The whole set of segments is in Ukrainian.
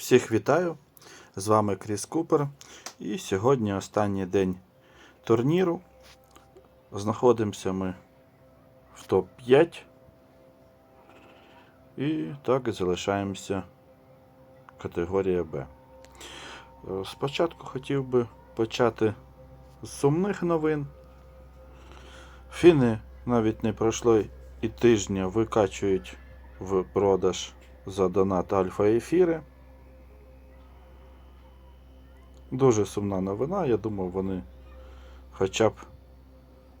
Всіх вітаю! З вами Кріс Купер. І сьогодні останній день турніру. Знаходимося ми в топ-5. І так залишаємося категорія Б. Спочатку хотів би почати з сумних новин. Фіни навіть не пройшло і тижня викачують в продаж за донат альфа Дуже сумна новина. Я думав, вони хоча б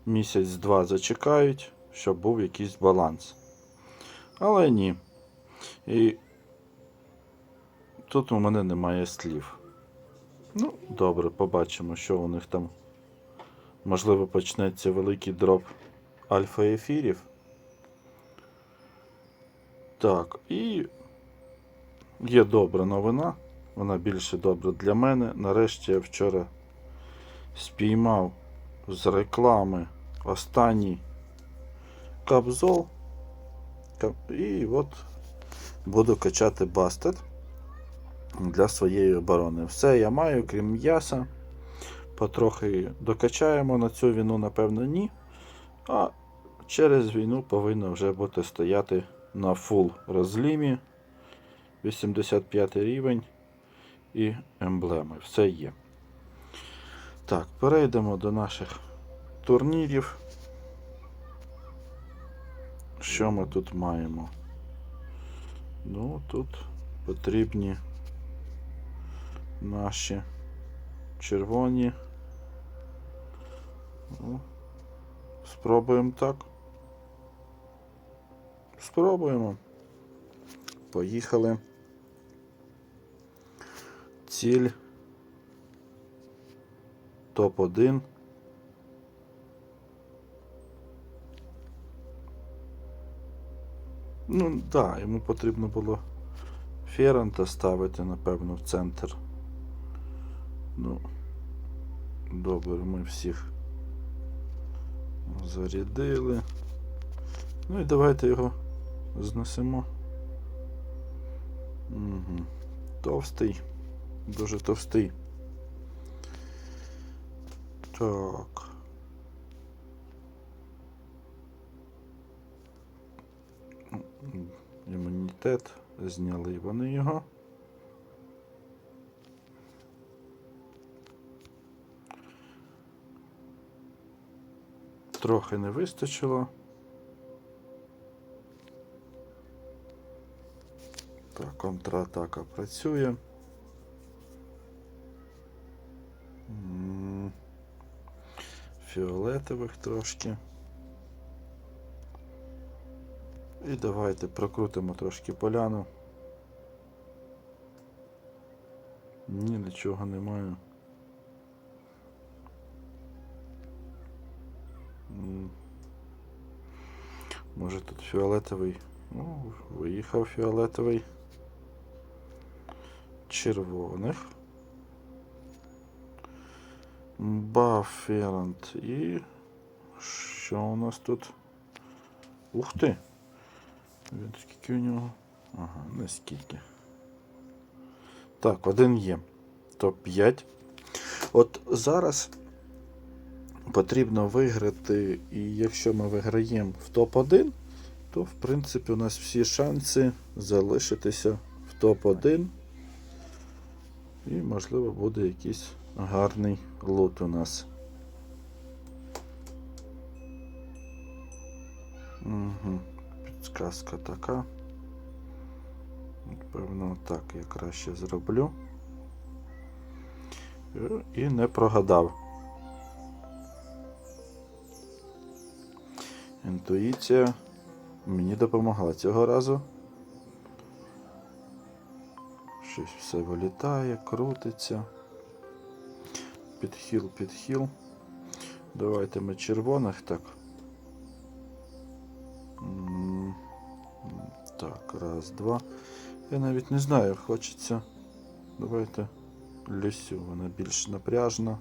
місяць-два зачекають, щоб був якийсь баланс. Але ні. І тут у мене немає слів. Ну, добре, побачимо, що у них там. Можливо, почнеться великий дроп альфа-ефірів. Так, і є добра новина. Вона більше добра для мене. Нарешті я вчора спіймав з реклами останній капзол. І от буду качати бастет для своєї оборони. Все я маю, крім м'яса. Потрохи докачаємо на цю війну, напевно, ні. А через війну повинно вже бути стояти на фул розлімі. 85 рівень і емблеми. Все є. Так, перейдемо до наших турнірів. Що ми тут маємо? Ну, тут потрібні наші червоні. Ну, спробуємо так. Спробуємо. Поїхали. Ціль. Топ-1. Ну, так, да, йому потрібно було Ферранта ставити, напевно, в центр. Ну, добре, ми всіх зарядили. Ну і давайте його знесемо. Угу. Товстий. Дуже товстий. Так. Імунітет. Зняли вони його. Трохи не вистачило. Так, контратака працює. Фіолетових трошки. І давайте прокрутимо трошки поляну. Ні, нічого немає. Може тут фіолетовий. Ну, виїхав фіолетовий. Червоних. Бафферант. І що у нас тут? Ух ти! Він скільки у нього? Ага, не скільки. Так, один є. Топ-5. От зараз потрібно виграти, і якщо ми виграємо в топ-1, то в принципі у нас всі шанси залишитися в топ-1. І, можливо, буде якийсь гарний лот у нас. Угу. Підсказка така. Певно, так я краще зроблю. Е, І не прогадав. Інтуїція мені допомогла цього разу. Щось все вилітає, крутиться. Підхіл, підхіл. Давайте ми червоних так. Так, раз, два. Я навіть не знаю, хочеться. Давайте Люсю, вона більш напряжна.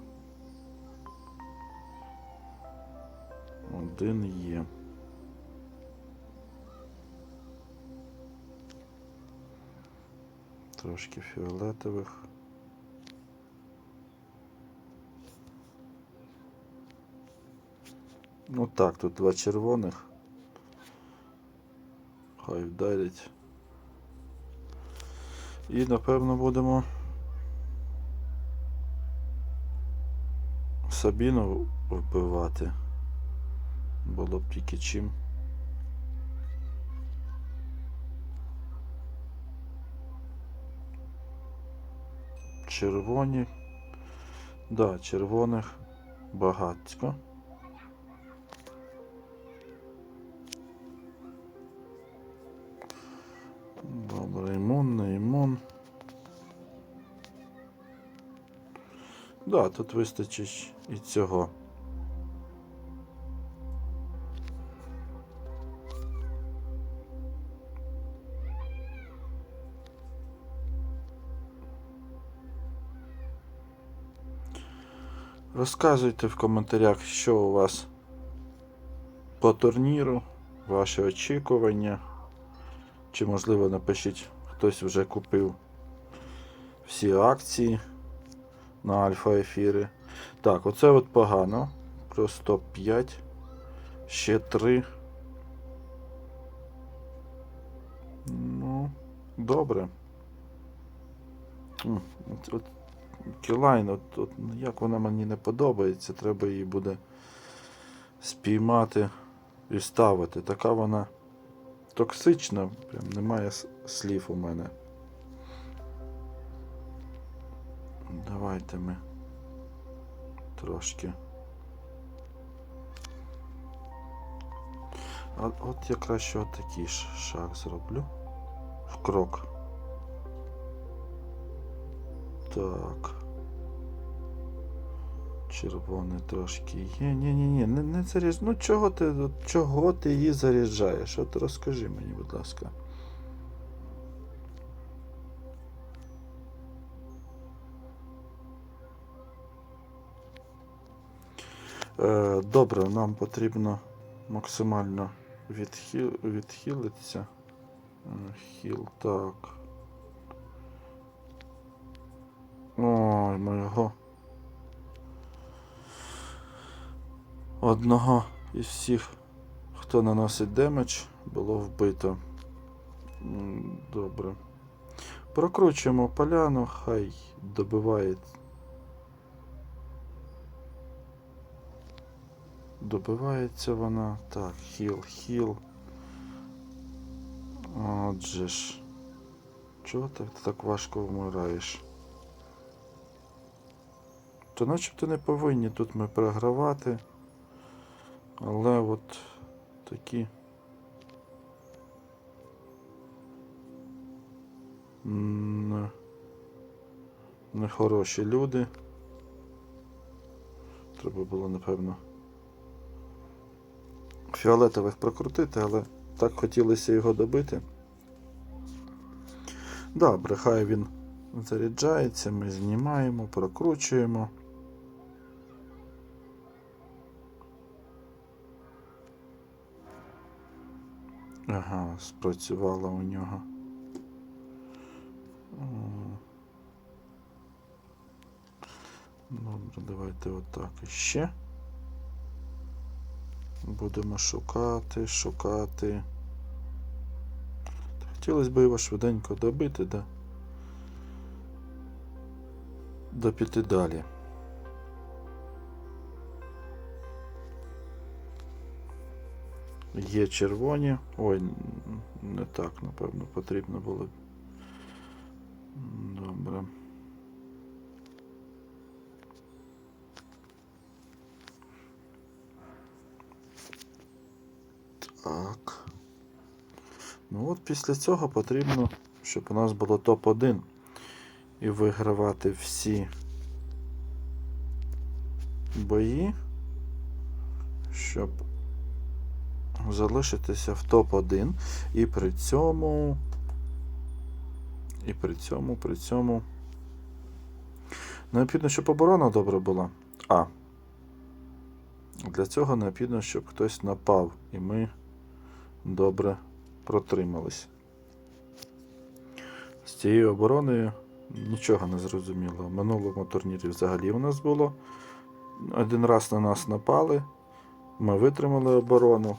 Один є. Трошки фіолетових. Ну так, тут два червоних. Хай вдарять. І напевно будемо Сабіну вбивати. Було б тільки чим. Червоні. Да, червоних багатько. Да, тут вистачить і цього. Розказуйте в коментарях, що у вас по турніру, ваші очікування. Чи, можливо, напишіть, хтось вже купив всі акції на альфа-ефіри. Так, оце от погано. Просто 5. Ще 3. Ну, добре. Кілайн, от, от, як вона мені не подобається, треба її буде спіймати і ставити. Така вона токсична, прям немає слів у мене. Давайте ми трошки. А от я краще отакий шаг зроблю. В крок. Так. Червоний трошки є. Ні-ні-ні, не, не заряд... Ну чого ти, чого ти її заряджаєш? От розкажи мені, будь ласка. Добре, нам потрібно максимально відхил... відхилитися. Е, Хіл, так. Ой, моєго. Одного із всіх, хто наносить демедж, було вбито. Добре. Прокручуємо поляну, хай добиває. Добивається вона. Так, хіл, хіл. Отже ж. Чого ти так важко вмираєш? То начебто не повинні тут ми програвати. Але от такі. Нехороші люди. Треба було, напевно, фіолетових прокрутити, але так хотілося його добити. Добре, хай він заряджається, ми знімаємо, прокручуємо. Ага, спрацювала у нього. Добре, давайте отак іще. Будемо шукати, шукати. Хотілося б його швиденько добити, да. Да піти далі. Є червоні. Ой, не так, напевно, потрібно було. Добре. Так. Ну от після цього потрібно, щоб у нас було топ-1 і вигравати всі бої, щоб залишитися в топ-1 і при цьому. І при цьому, при цьому. Необхідно, щоб оборона добра була. А. Для цього необхідно, щоб хтось напав, і ми добре протримались. З цією обороною нічого не зрозуміло. В минулому турнірі взагалі у нас було. Один раз на нас напали, ми витримали оборону.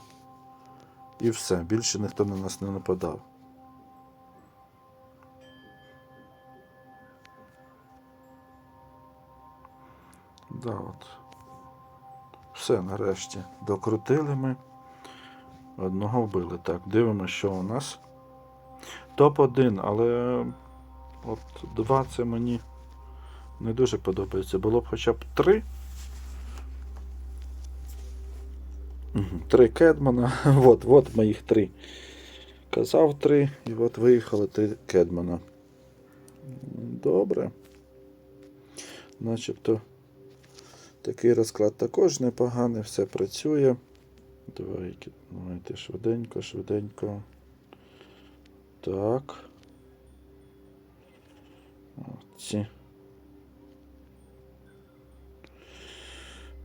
І все. Більше ніхто на нас не нападав. Да, от. Все, нарешті. Докрутили ми. Одного вбили. Так, дивимося, що у нас. Топ-1, але от 2 це мені не дуже подобається. Було б хоча б 3. Три Кедмана. От, от моїх три. Казав три, і от виїхали три Кедмана. Добре. Начебто такий розклад також непоганий, все працює. Давайте, давайте швиденько, швиденько. Так. Ці.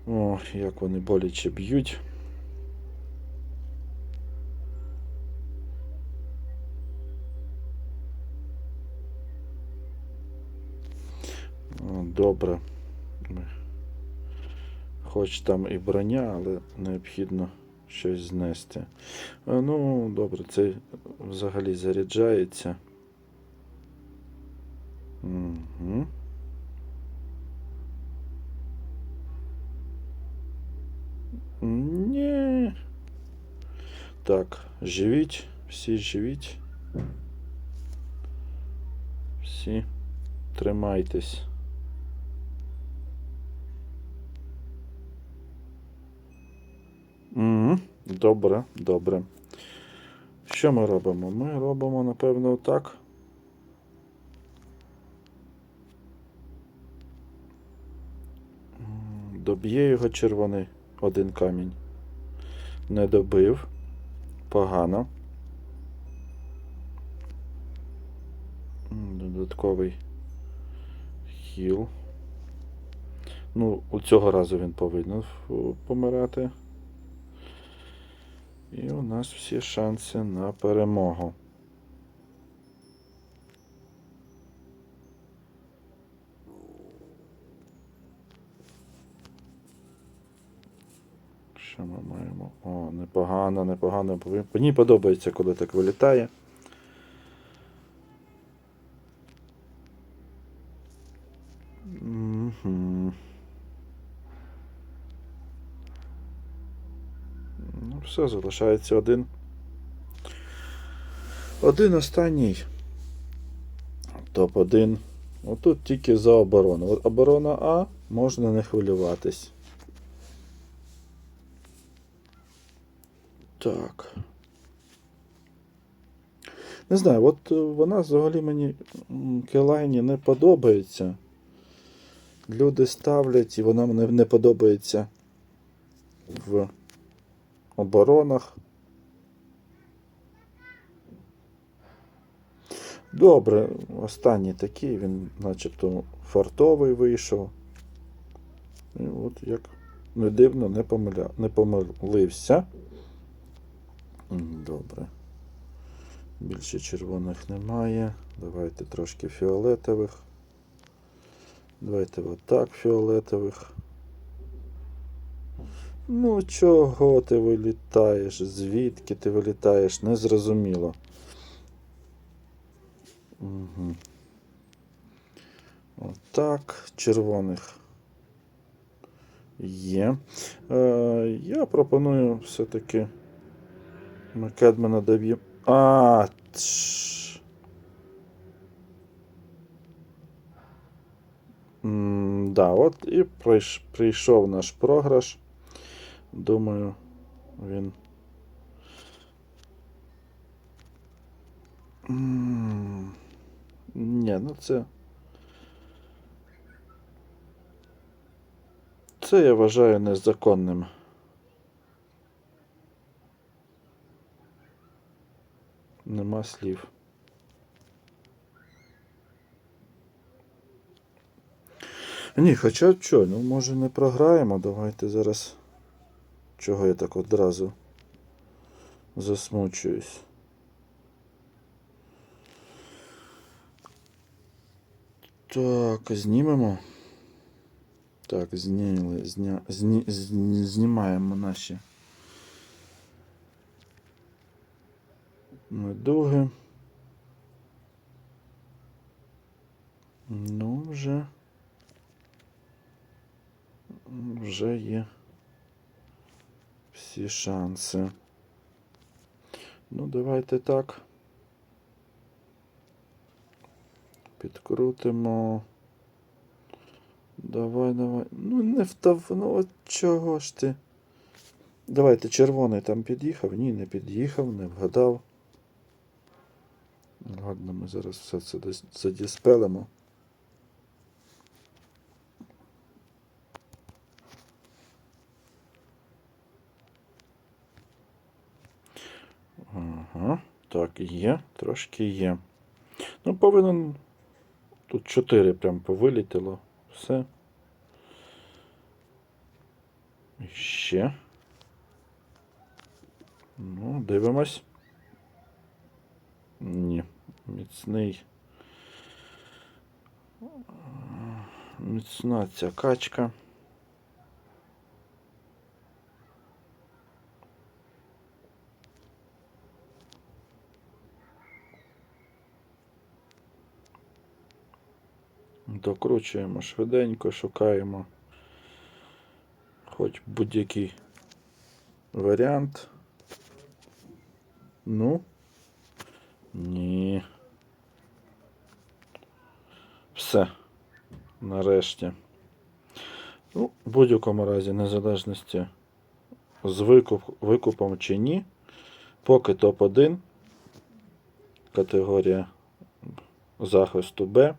О, як вони боляче б'ють. Добре. Хоч там і броня, але необхідно щось знести. Ну, добре, це взагалі заряджається. Угу. Ні. Так, живіть, всі живіть. Всі тримайтесь. Добре, добре. Що ми робимо? Ми робимо, напевно, так. Доб'є його червоний один камінь. Не добив. Погано. Додатковий хіл. Ну, у цього разу він повинен помирати. І у нас всі шанси на перемогу. Що ми маємо? О, непогано, непогано. Мені подобається, коли так вилітає. Все, залишається один. Один останній. Топ-1. Отут тільки за оборону. Оборона А можна не хвилюватись. Так. Не знаю, от е, вона взагалі мені Келайні не подобається. Люди ставлять, і вона мені не подобається в оборонах. Добре, останній такий, він начебто фартовий вийшов. І от як не дивно, не, помиля... не помилився. Добре. Більше червоних немає. Давайте трошки фіолетових. Давайте отак фіолетових. Ну, чого ти вилітаєш? Звідки ти вилітаєш? Незрозуміло. Угу. Отак, червоних є. Е, я пропоную все-таки ми Кедмана доб'ємо. А, тш. М, Да, от і прийш- прийшов наш програш. Думаю, він. Ні, ну це. Це я вважаю незаконним. Нема слів. Ні, хоча що, ну може не програємо. Давайте зараз. Чого я так одразу засмучуюсь? Так, знімемо. Так, зняли, зня, зні, зні, знімаємо наші медуги. Ну, вже. Вже є всі шанси. Ну, давайте так. Підкрутимо. Давай, давай. Ну, не втав... Ну, от чого ж ти? Давайте, червоний там під'їхав. Ні, не під'їхав, не вгадав. Ладно, ми зараз все це задіспелимо. Ага, так, є, трошки є. Ну, повинен. Тут 4 прям повилітіло. Все. І Ще. Ну, дивимось. Ні, міцний. Міцна ця качка. Докручуємо швиденько, шукаємо хоч будь-який варіант. Ну. Ні. Все. Нарешті. Ну, в будь-якому разі, незалежності з викуп, викупом чи ні. Поки топ-1. Категорія захисту Б.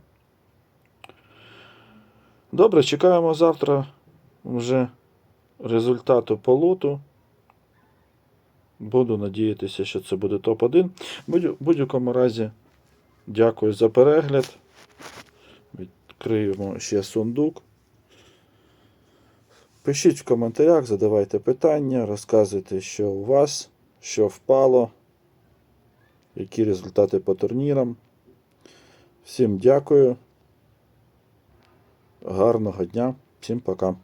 Добре, чекаємо завтра вже результату полоту. Буду надіятися, що це буде топ-1. В будь-якому разі, дякую за перегляд. Відкриємо ще сундук. Пишіть в коментарях, задавайте питання, розказуйте, що у вас, що впало, які результати по турнірам. Всім дякую. Гарного дня, всім пока.